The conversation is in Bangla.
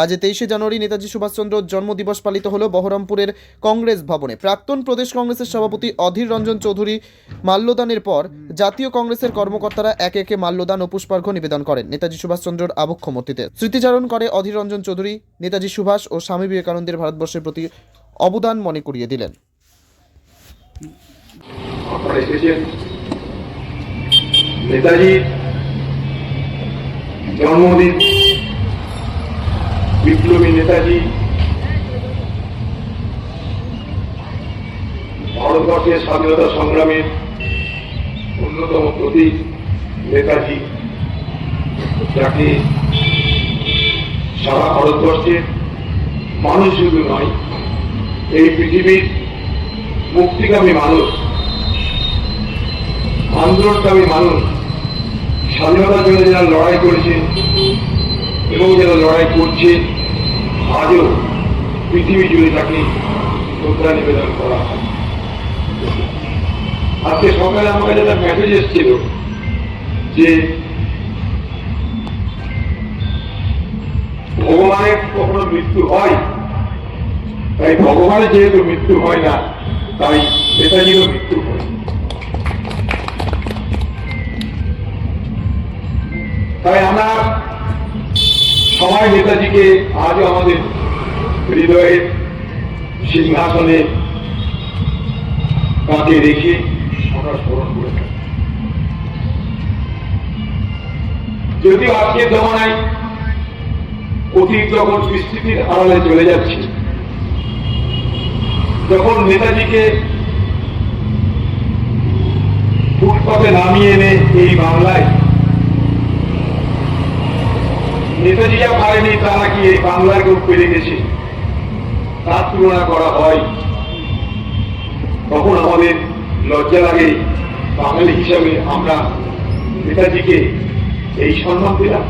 আজ তেইশে জানুয়ারি নেতাজি সুভাষচন্দ্র জন্মদিবস পালিত হলো বহরমপুরের কংগ্রেস ভবনে। প্রাক্তন প্রদেশ কংগ্রেসের সভাপতি অধীর রঞ্জন চৌধুরী মাল্যদানের পর জাতীয় কংগ্রেসের কর্মকর্তারা একে একে মাল্যদান ও পুষ্পার্ঘ্য নিবেদন করেন নেতাজি সুভাষচন্দ্রর আবক্ষ মূর্তিতে স্মৃতিচারণ করে অধীর রঞ্জন চৌধুরী, নেতাজি সুভাষ ও স্বামী বিবেকানন্দের ভারতবর্ষের প্রতি অবদান মনে করিয়ে দিলেন। নেতাজির জন্মদিন বিপ্লবী নেতাজি, ভারতবর্ষের স্বাধীনতা সংগ্রামের অন্যতম প্রতীক নেতাজি, যাকে সারা ভারতবর্ষের মানুষ শুধু নয়, এই পৃথিবীর মুক্তিকামী মানুষ, আন্দোলনকামী মানুষ স্বাধীনতার জন্য যারা লড়াই করেছে এবং যারা লড়াই করছে, আজও পৃথিবী জুড়ে তাকে শ্রদ্ধা নিবেদন করা হয়। আজকে সকালে আমার কাছে একটা মেসেজ এসেছিল যে, ভগবানের কখনো মৃত্যু হয়, তাই ভগবানের যেহেতু মৃত্যু হয় না, তাই নেতাজিরও মৃত্যু হয়। তাই আমরা সবাই নেতাজিকে আজও আমাদের হৃদয়ের সিংহাসনে তাকে রেখে আমরা স্মরণ করে থাকি। যদিও আজকের জমানায় অতীত যখন বিস্তৃতির আড়ালে চলে যাচ্ছে যখন নেতাজিকে ফুটপাতে নামিয়ে এনে এই বাংলায় নেতাজি যা পারেনি তা নাকি এই বাংলার কেউ পেরে গেছে তার তুলনা করা হয়, তখন আমাদের লজ্জা লাগে, বাঙালি হিসাবে আমরা নেতাজিকে এই সম্মান দিলাম।